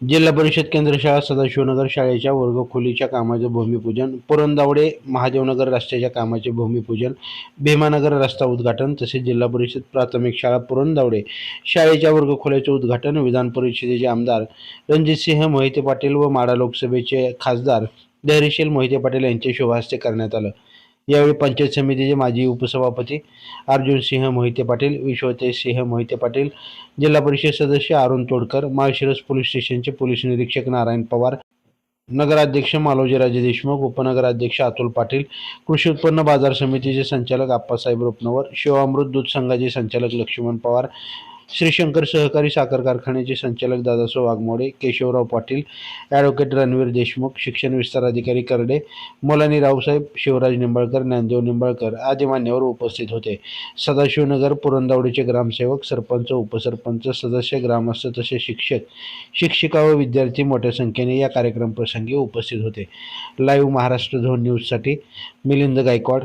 जिल्हा परिषद केंद्र शाळा सदाशिवनगर शाळेच्या वर्गखोलीच्या कामाचे भूमिपूजन पुरंदावडे महादेवनगर रस्त्याच्या कामाचे भूमिपूजन भीमानगर रस्ता उद्घाटन तसेच जिल्हा परिषद प्राथमिक शाळा पुरंदावडे शाळेच्या वर्गखोल्याचे उद्घाटन विधान परिषदेचे आमदार रणजितसिंह मोहिते पाटील व माडा लोकसभेचे खासदार धैर्यशील मोहिते पाटील यांच्या शुभहस्ते करण्यात आलं. यावेळी पंचायत समितीचे माजी उपसभापती अर्जुन सिंह मोहिते पाटील विश्वतेज सिंह मोहिते पाटील जिल्हा परिषद सदस्य अरुण तोडकर माळशिरस पोलीस स्टेशनचे पोलीस निरीक्षक नारायण पवार नगराध्यक्ष मालोजीराजे देशमुख उपनगराध्यक्ष अतुल पाटील कृषी उत्पन्न बाजार समितीचे संचालक आप्पासाहेब रुपनवर शिवामृत दूध संघाचे संचालक लक्ष्मण पवार श्रीशंकर सहकारी साखर कारखान्याचे संचालक दादासाहेब वाघमोडे केशवराव पाटील ॲडव्होकेट रणवीर देशमुख शिक्षण विस्तार अधिकारी करडे मोलानी रावसाहेब शिवराज निंबाळकर ज्ञानदेव निंबाळकर आदी मान्यवर उपस्थित होते. सदाशिवनगर पुरंदावडीचे ग्रामसेवक सरपंच उपसरपंच सदस्य ग्रामस्थ तसेच शिक्षक शिक्षिका व विद्यार्थी मोठ्या संख्येने या कार्यक्रम प्रसंगी उपस्थित होते. लाईव्ह महाराष्ट्र झोन न्यूजसाठी मिलिंद गायकवाड